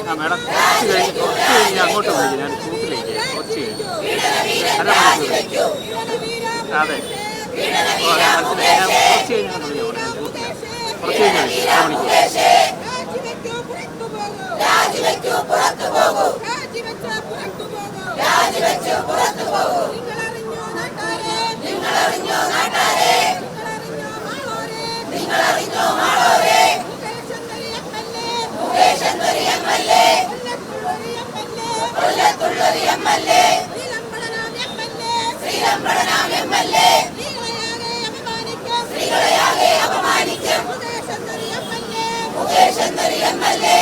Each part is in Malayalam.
ആ മാഡം കുറച്ച് കഴിഞ്ഞ് കുറച്ച് കഴിഞ്ഞ് അങ്ങോട്ട് വിളിക്കും ഞാൻ കൂട്ടിലേക്ക് കുറച്ച് കഴിഞ്ഞ് അതെ. കുറച്ച് കഴിഞ്ഞ് അങ്ങോട്ട് വിളിക്കാം ഞാൻ ഗ്രൂപ്പിലാണ് കുറച്ച് കഴിഞ്ഞ് വിളിക്കാം അരമണിക്കൂർ രാജിവെക്കൂ പുറത്തു പോകൂ രാജിവെച്ച് പുറത്തു പോകൂ രാജിവെച്ച് പുറത്തു പോകൂ നിങ്ങളറിഞ്ഞോ നാട്ടാരെ മുകേഷ് മുകേശന്തരി എം എൽ എ കൊല്ലത്തുള്ളൊരു എം എൽ എ ശ്രീലമ്പടനാം എം എൽ എ ശ്രീലമ്പടനാം എം എൽ എ സ്ത്രീകളെയാകെ അപമാനിക്കും മുകേശന്തരി എം എൽ എ മുകേശന്തരി എം എൽ എ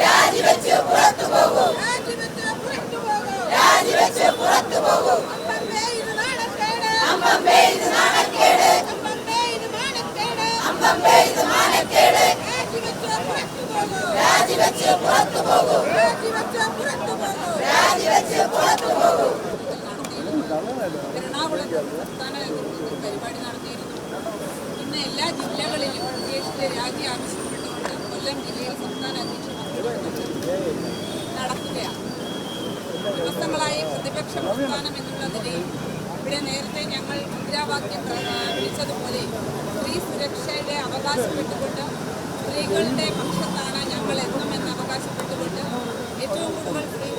രാജിവെച്ച് പുറത്തു പോകൂ രാജിവെച്ച് പുറത്തു പോകൂ രാജിവെച്ച് പുറത്തു പോകൂ അമ്പമ്പേ ഇത് നാണക്കേട് അമ്പമ്പേ ഇത് മാനക്കേട് രാജിവെച്ച് പുറത്തു പോകൂ രാജിവെച്ച് പുറത്തു പോകൂ എറണാകുളത്ത് സംസ്ഥാന പരിപാടി നടത്തിയിരുന്നു ഇന്ന് എല്ലാ ജില്ലകളിലും ദേശീയ രാജി ആവശ്യപ്പെട്ടുകൊണ്ട് കൊല്ലം സംസ്ഥാന അധ്യക്ഷൻ നടക്കുകയാണ് ദിവസങ്ങളായി പ്രതിപക്ഷ പ്രസ്ഥാനം എന്നുള്ള നിലയിൽ ഇവിടെ മുദ്രാവാക്യം വിളിച്ചതുപോലെ സ്ത്രീ സുരക്ഷയുടെ അവകാശപ്പെട്ടുകൊണ്ട് സ്ത്രീകളുടെ പക്ഷത്താണ് ഞങ്ങൾ എന്നുമെന്ന് അവകാശപ്പെട്ടുകൊണ്ട് ഏറ്റവും കൂടുതൽ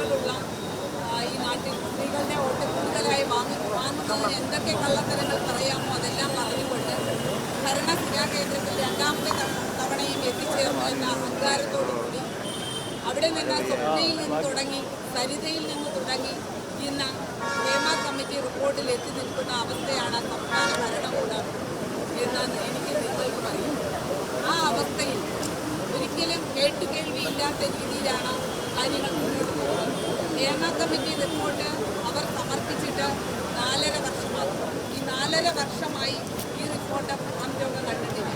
നാട്ടിൽ സ്ത്രീകളുടെ വോട്ട് കൂടുതലായി വാങ്ങി വാങ്ങുന്നതിന് എന്തൊക്കെ കള്ളത്തരങ്ങൾ പറയാമോ അതെല്ലാം പറഞ്ഞുകൊണ്ട് ഭരണ കേന്ദ്രത്തിൽ രണ്ടാമത്തെ തവണയും എത്തിച്ചേർന്നു എന്ന അഹങ്കാരത്തോടുകൂടി അവിടെ നിന്ന് സ്വപ്നയിൽ നിന്ന് തുടങ്ങി സരിതയിൽ നിന്ന് തുടങ്ങി ഇന്ന് ഹേമ കമ്മിറ്റി റിപ്പോർട്ടിൽ എത്തി നിൽക്കുന്ന അവസ്ഥയാണ് സംസ്ഥാന ഭരണകൂടം എന്ന് എനിക്ക് നിങ്ങൾക്ക് പറയും. ആ അവസ്ഥയിൽ ഒരിക്കലും കേട്ടുകേൾവിയില്ലാത്ത രീതിയിലാണ് കാര്യങ്ങൾ മുന്നോട്ട് പോകുന്നത്. ഹേമ കമ്മിറ്റി റിപ്പോർട്ട് അവർ നാലര വർഷമായി ഈ നാലര വർഷമായി ഈ റിപ്പോർട്ട് ലോകം കണ്ടിട്ടില്ല.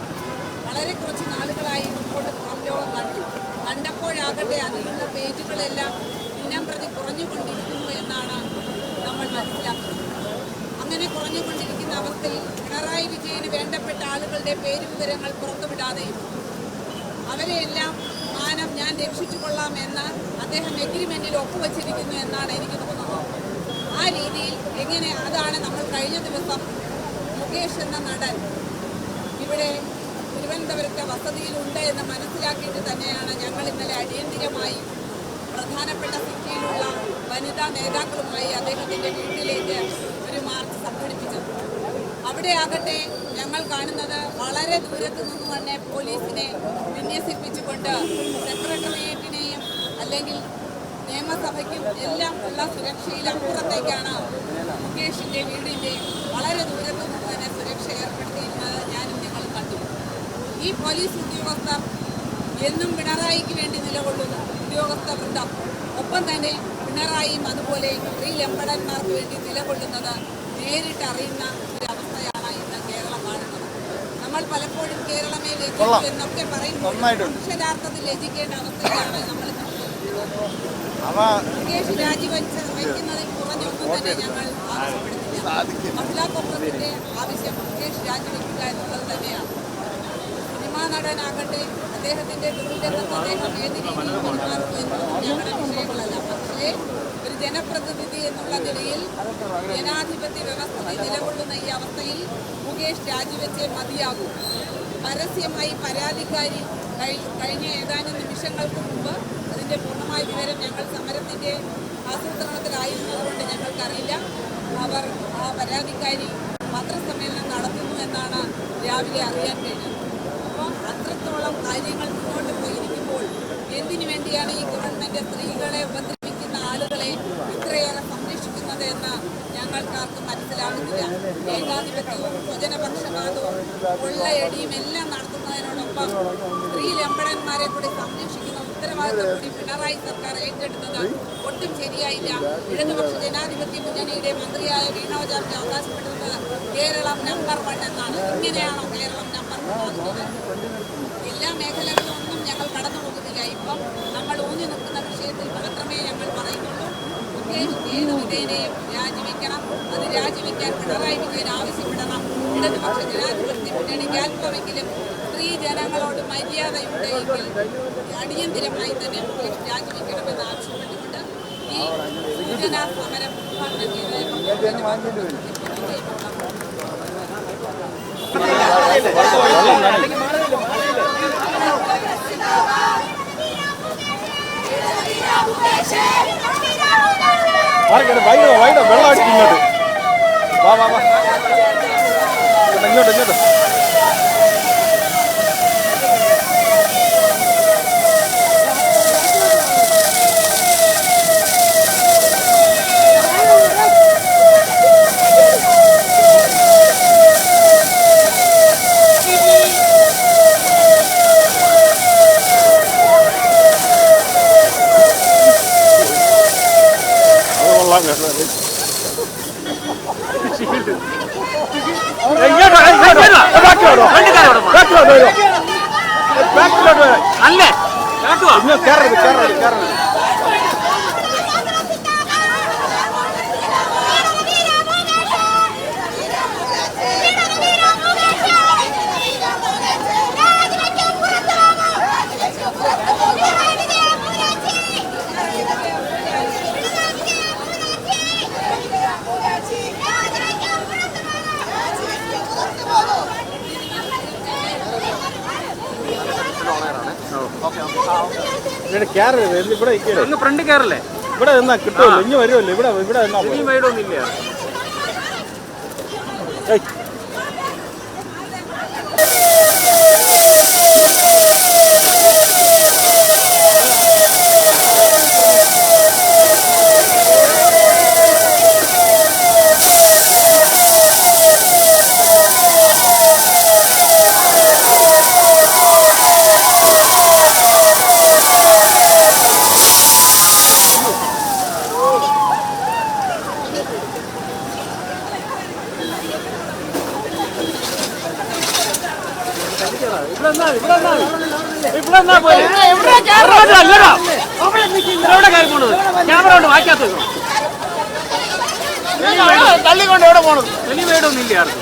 വളരെ കുറച്ച് നാളുകളായി റിപ്പോർട്ട് ലോകം കണ്ടു. കണ്ടപ്പോഴാകട്ടെ അതിലുള്ള പേജുകളെല്ലാം ദിനം പ്രതി കുറഞ്ഞുകൊണ്ടിരിക്കുന്നു എന്നാണ് നമ്മൾ മനസ്സിലാക്കുന്നത്. അങ്ങനെ കുറഞ്ഞുകൊണ്ടിരിക്കുന്ന അവസ്ഥയിൽ പിണറായി വിജയന് വേണ്ടപ്പെട്ട ആളുകളുടെ പേര് വിവരങ്ങൾ പുറത്തുവിടാതെയും അവരെയെല്ലാം മാനം ഞാൻ രക്ഷിച്ചു കൊള്ളാം എന്ന് അദ്ദേഹം എഗ്രിമെന്റിൽ ഒപ്പുവച്ചിരിക്കുന്നു എന്നാണ് എനിക്ക് ആ രീതിയിൽ എങ്ങനെ അതാണ് നമ്മൾ കഴിഞ്ഞ ദിവസം മുകേഷ് എന്ന നടൻ ഇവിടെ തിരുവനന്തപുരത്തെ വസതിയിലുണ്ട് എന്ന് മനസ്സിലാക്കിയിട്ട് തന്നെയാണ് ഞങ്ങൾ ഇന്നലെ അടിയന്തിരമായി പ്രധാനപ്പെട്ട സിറ്റിയിലുള്ള വനിതാ നേതാക്കളുമായി അദ്ദേഹത്തിന്റെ വീട്ടിലേക്ക് ഒരു മാർച്ച് സംഘടിപ്പിച്ചത്. അവിടെ ആകട്ടെ ഞങ്ങൾ കാണുന്നത് വളരെ ദൂരത്തു നിന്ന് തന്നെ പോലീസിനെ വിന്യസിപ്പിച്ചുകൊണ്ട് സെക്രട്ടേറിയറ്റിനെയും അല്ലെങ്കിൽ നിയമസഭയ്ക്കും എല്ലാം ഉള്ള സുരക്ഷയിൽ അപ്പുറത്തേക്കാണ് മുകേഷിന്റെ വീടിന്റെ വളരെ ദൂരത്തു നിന്ന് തന്നെ സുരക്ഷ ഏർപ്പെടുത്തിയിരുന്നത് ഞാനും നിങ്ങൾ കണ്ടു. ഈ പോലീസ് ഉദ്യോഗസ്ഥർ എന്നും പിണറായിക്ക് വേണ്ടി നിലകൊള്ളുന്ന ഉദ്യോഗസ്ഥ വൃന്ദം ഒപ്പം തന്നെ പിണറായിയും അതുപോലെ സ്ത്രീ ലംബടന്മാർക്ക് വേണ്ടി നിലകൊള്ളുന്നത് നേരിട്ട് അറിയുന്ന ഒരു അവസ്ഥയാണ് ഇന്ന് കേരളം കാണുന്നത് നമ്മൾ പലപ്പോഴും കേരളമേ ലജിക്കൂ എന്നൊക്കെ പറയുമ്പോൾ അക്ഷരാർത്ഥത്തിൽ ലജിക്കേണ്ട അവസ്ഥയാണ് നമ്മൾ മഹിളാ കോൺഗ്രസിന്റെ ആവശ്യം മുകേഷ് രാജിവെക്കുക എന്നുള്ളത് തന്നെയാണ്. സിനിമാ നടനാകട്ടെ അദ്ദേഹത്തിന്റെ ദുർഗന്ധം അദ്ദേഹം ഏത് ഞങ്ങളുടെ വിഷയങ്ങളല്ല. പക്ഷേ ഒരു ജനപ്രതിനിധി എന്നുള്ള നിലയിൽ ജനാധിപത്യ വ്യവസ്ഥയിൽ നിലകൊള്ളുന്ന ഈ അവസ്ഥയിൽ മുകേഷ് രാജിവെച്ചേ മതിയാകൂ. പരസ്യമായി പരാതിക്കാരി കഴി- കഴിഞ്ഞ ഏതാനും നിമിഷങ്ങൾക്ക് മുമ്പ് അതിന്റെ പൂർണമായ വിവരം ഞങ്ങൾ സമരത്തിന്റെ ആസൂത്രണത്തിലായിരുന്നതുകൊണ്ട് ഞങ്ങൾക്കറിയില്ല. അവർ ആ പരാതിക്കാരി പത്രസമ്മേളനം നടത്തുന്നു എന്നാണ് രാവിലെ അറിയാൻ കഴിഞ്ഞത്. അപ്പോൾ അത്രത്തോളം കാര്യങ്ങൾ മുന്നോട്ട് പോയിരിക്കുമ്പോൾ എന്തിനു വേണ്ടിയാണ് ഈ ഗവൺമെന്റ് സ്ത്രീകളെ ഉപദ്രവിക്കുന്ന ആളുകളെ ഇത്രയേറെ സംരക്ഷിക്കുന്നത് എന്ന് ഞങ്ങൾക്കാർക്കും മനസ്സിലാകുന്നില്ല ഏകാധിപത്യവും സ്വജനപക്ഷപാതവും ഉള്ളയടിയും എല്ലാം നടത്തുന്നതിനോടൊപ്പം സ്ത്രീ ലംബടന്മാരെ കൂടി സംരക്ഷിക്കുന്ന ഉത്തരവാദിത്വം കൂടി പിണറായി സർക്കാർ ഏറ്റെടുത്തത് ഒട്ടും ശരിയായില്ല. ഇടതുപക്ഷ ജനാധിപത്യ മുന്നണിയുടെ മന്ത്രിയായ വീണോ ജോർജ് അവകാശപ്പെട്ടത് നമ്പർ വൺ എന്നാണ്. ഇങ്ങനെയാണോ കേരളം നമ്പർ വൺ എല്ലാ മേഖലകളിലും ഒന്നും ഞങ്ങൾ കടന്നു പോകുന്നില്ല. ഇപ്പം നമ്മൾ ഊന്നി നിൽക്കുന്ന വിഷയത്തിൽ മാത്രമേ ഞങ്ങൾ പറയുന്നുള്ളൂ. ഏത് വിധേനയും രാജിവെക്കണം. അത് രാജിവെക്കാൻ പിണറായി വിജയൻ ആവശ്യപ്പെടണം. ഇടതുപക്ഷ ജനാധിപത്യ മുന്നണിക്ക് അല്പമെങ്കിലും ജനങ്ങളോട് മര്യാദയുണ്ടെങ്കിൽ അടിയന്തിരമായി തന്നെ പോലീസ് രാജിവെക്കണമെന്ന് ആവശ്യപ്പെട്ടുകൊണ്ട് ഈ സൂചനാ സമരം ഉദ്ഘാടനം വൈകിട്ട് വെള്ളം ഇങ്ങോട്ട്. വാ വാ വാ. ഇങ്ങോട്ട് ഇങ്ങോട്ട് അത് കൊള്ളാം കേട്ടോ ഇങ്ങോട്ട് വാ, ഇങ്ങോട്ട് വാ. ബാക്കിലോട്ടോ വണ്ടിക്കാരെ വിടണം. ബാക്കിലോട്ട് വരൂ ബാക്കിലോട്ട് വരാം അല്ലേ കേട്ടുവാ ഇന്ന് കയറരുത് കയറരുത് കയറരുത് ഇവിടെ കയറരുത് ഇവിടെ ഇവിടെ ഇവിടെ ഒന്ന് ഫ്രണ്ട് കയറല്ലേ ഇവിടെ നിന്നാ കിട്ടുമല്ലോ. ഇനി വരുമല്ലോ. ഇവിടെ ഇവിടെ നിന്നാ പോരെ. ഇനിയും വീടൊന്നുമില്ല ഏയ്. ഇവിടെ നിന്നാ മതി, ഇവിടെ നിന്നാ മതി. ഇവിടെ നിന്നാ പോരെ. ഇങ്ങോട്ട് വാ, ഇങ്ങോട്ട് വാ. ഇവിടെ കയറി പോണത് ക്യാമറ കൊണ്ട് വായിക്കാത്ത തള്ളിക്കൊണ്ട് എവിടെ പോണത്? വലിയ വീടൊന്നും ഇല്ല ആർക്കും?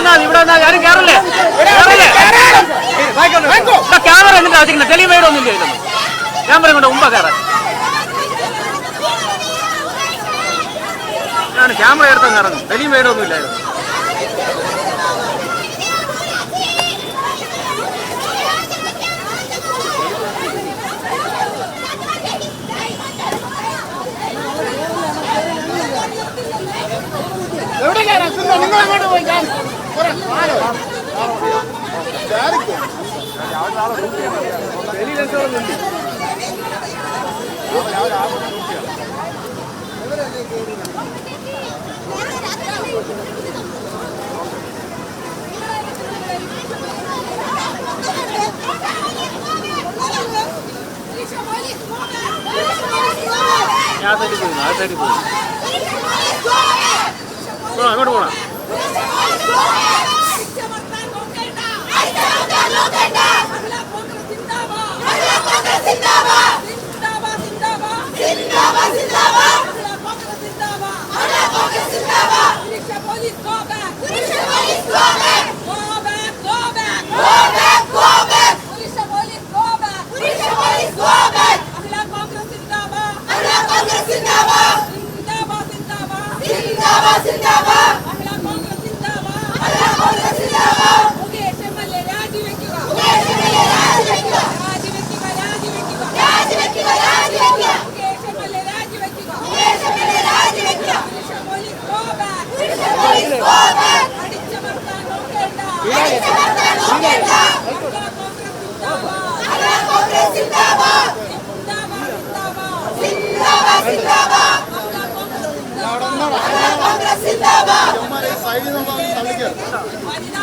വന്നാൽ ഇവിടെ വന്നാൽ ആരും കയറല്ലേ ക്യാമറ എന്നിട്ട് ആവശ്യിക്കുന്ന തെളിവേടോ ഒന്നും ഇല്ലല്ലോ ക്യാമറ കൊണ്ട് മുമ്പ് കയറാൻ ഞാൻ ക്യാമറ എടുത്തങ്ങ് ഇറങ്ങും. തെളിവേടോ ഒന്നും ഇല്ലായിരുന്നു. എവിടെ നിങ്ങൾ അങ്ങോട്ട് പോയി ഞാൻ തട്ടി പോകുന്നു അത് തട്ടി പോകുന്നു അങ്ങോട്ട് പോകണം ¡Ay, se a estar ¡Ay, se! Congress സിന്ദാബാദ്. സൈഡിൽ നിന്ന് തള്ളിക്കരുത് വനിതാ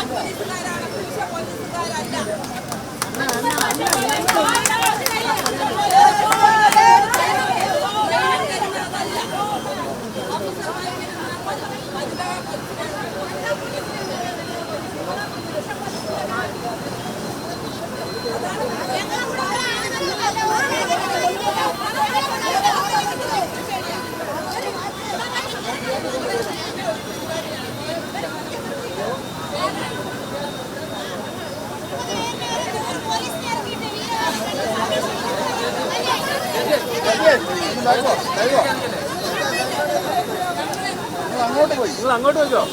അങ്ങോട്ട് പോയി നിങ്ങൾ അങ്ങോട്ട് പോയിക്കോ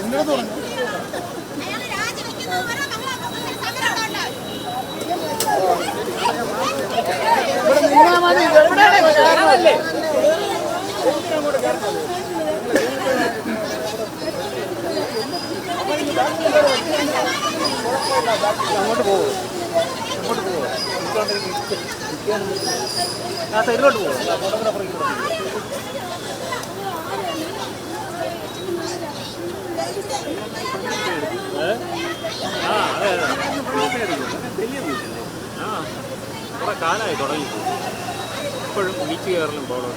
എന്നോട് തുടങ്ങി ഇവിടെ. നിന്നാ മതി അങ്ങോട്ട് പോകുമോ അങ്ങോട്ട് പോകും ആ സൈഡിലോട്ട് പോകും ആ അതെ അതെ ആ കുറെ കാലമായി തുടങ്ങി ഇപ്പോഴും ബീച്ച് കയറലും പോകണം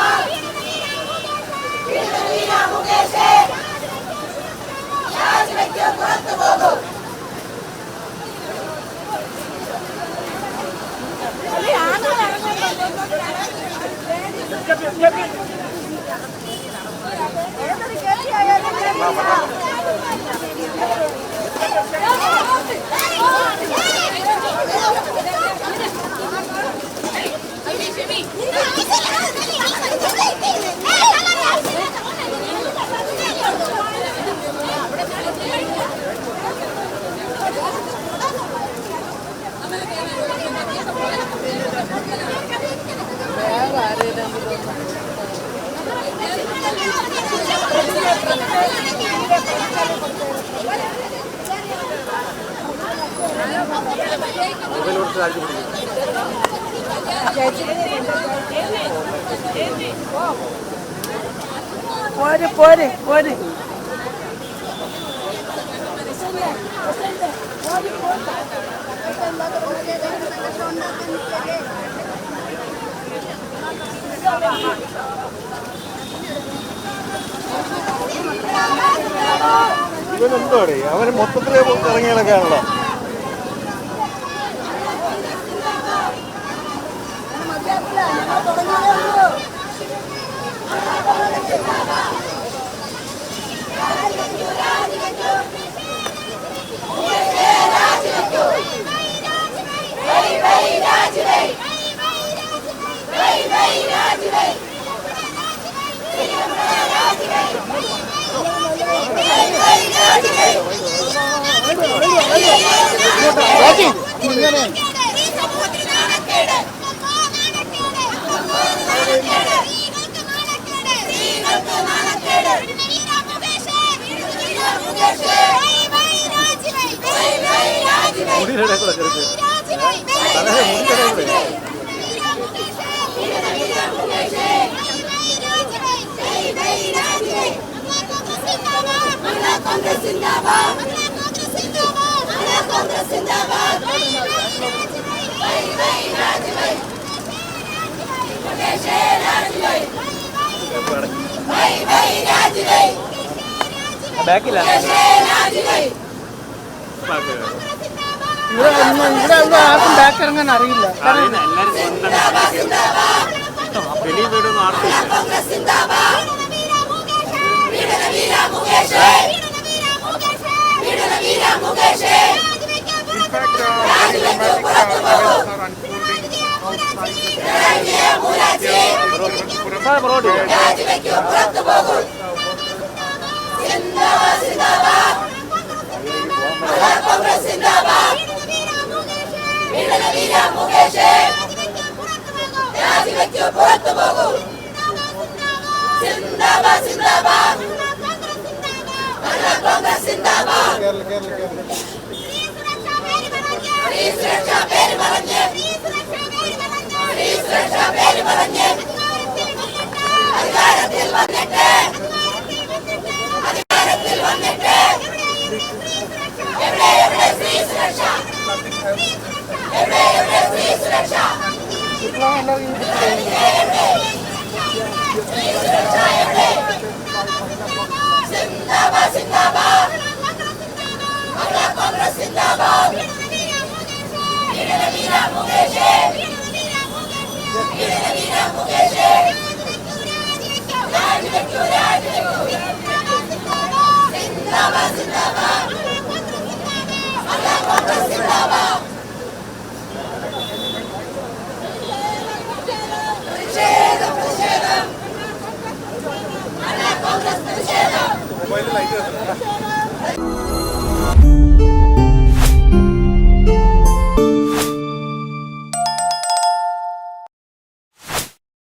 Hey, പോര് പോര്. ഇവനെന്തോ അവന് മൊത്തത്തിലേ ഇറങ്ങി മുടിയുടെ കൂടെ കരുത് അതെ മുടിയുടെ കൂടെ ബാക്കിലാണ് ഇവിടെ ഒന്നും ഇവിടെ ഒന്നും ആർക്കും ബാക്ക് ഇറങ്ങാൻ അറിയില്ല അറിയുന്ന എല്ലാവരും സ്വന്തം വെളിയിൽ വീടൊന്നും ആർക്കില്ല സാർ പുറകോട്ട് പോ. കേരള കേരള Zindabad! Zindabad! 我还是来一个。